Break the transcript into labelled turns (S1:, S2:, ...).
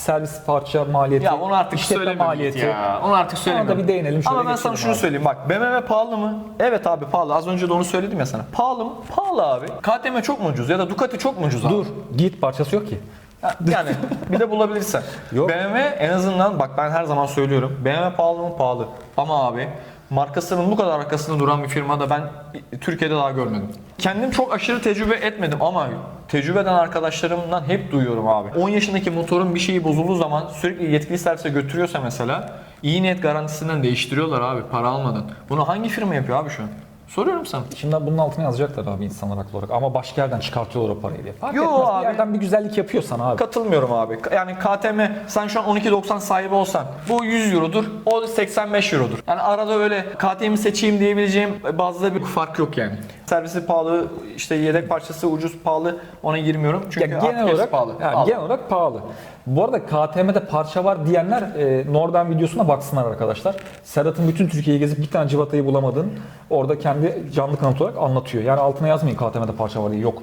S1: servis parça maliyeti,
S2: Ya onu artık
S1: işletme
S2: söyleme
S1: maliyeti.
S2: ya. Onu artık söyleme.
S1: da bir değinelim, şöyle
S2: Ama ben sana şunu
S1: abi.
S2: söyleyeyim bak BMW pahalı mı? Evet abi pahalı. Az önce de onu söyledim ya sana. Pahalı mı? Pahalı abi. KTM çok mu ucuz ya da Ducati çok mu ucuz abi?
S1: Dur, git parçası yok ki.
S2: Yani bir de bulabilirsen.
S1: Yok.
S2: BMW en azından bak ben her zaman söylüyorum. BMW pahalı mı? Pahalı. Ama abi markasının bu kadar arkasında duran bir firmada ben Türkiye'de daha görmedim. Kendim çok aşırı tecrübe etmedim ama tecrübe eden arkadaşlarımdan hep duyuyorum abi. 10 yaşındaki motorun bir şeyi bozulduğu zaman sürekli yetkili servise götürüyorsa mesela iyi niyet garantisinden değiştiriyorlar abi para almadan. Bunu hangi firma yapıyor abi şu an? Soruyorum sana.
S1: Şimdi bunun altına yazacaklar abi insanlar haklı olarak. Ama başka yerden çıkartıyorlar o parayı diye. Fark
S2: Yo
S1: etmez.
S2: abi.
S1: Bir yerden bir güzellik yapıyorsan abi.
S2: Katılmıyorum abi. Yani KTM sen şu an 12.90 sahibi olsan bu 100 eurodur, o 85 eurodur. Yani arada öyle KTM'i seçeyim diyebileceğim bazı bir fark yok yani. Servisi pahalı, işte yedek parçası ucuz pahalı ona girmiyorum. Çünkü
S1: Ya genel olarak
S2: pahalı.
S1: ya
S2: Pahalı.
S1: genel olarak pahalı. Bu arada KTM'de parça var diyenler e, Norden videosuna baksınlar arkadaşlar. Serhat'ın bütün Türkiye'yi gezip bir tane civatayı bulamadığını orada kendi canlı kanıt olarak anlatıyor. Yani altına yazmayın KTM'de parça var diye. Yok.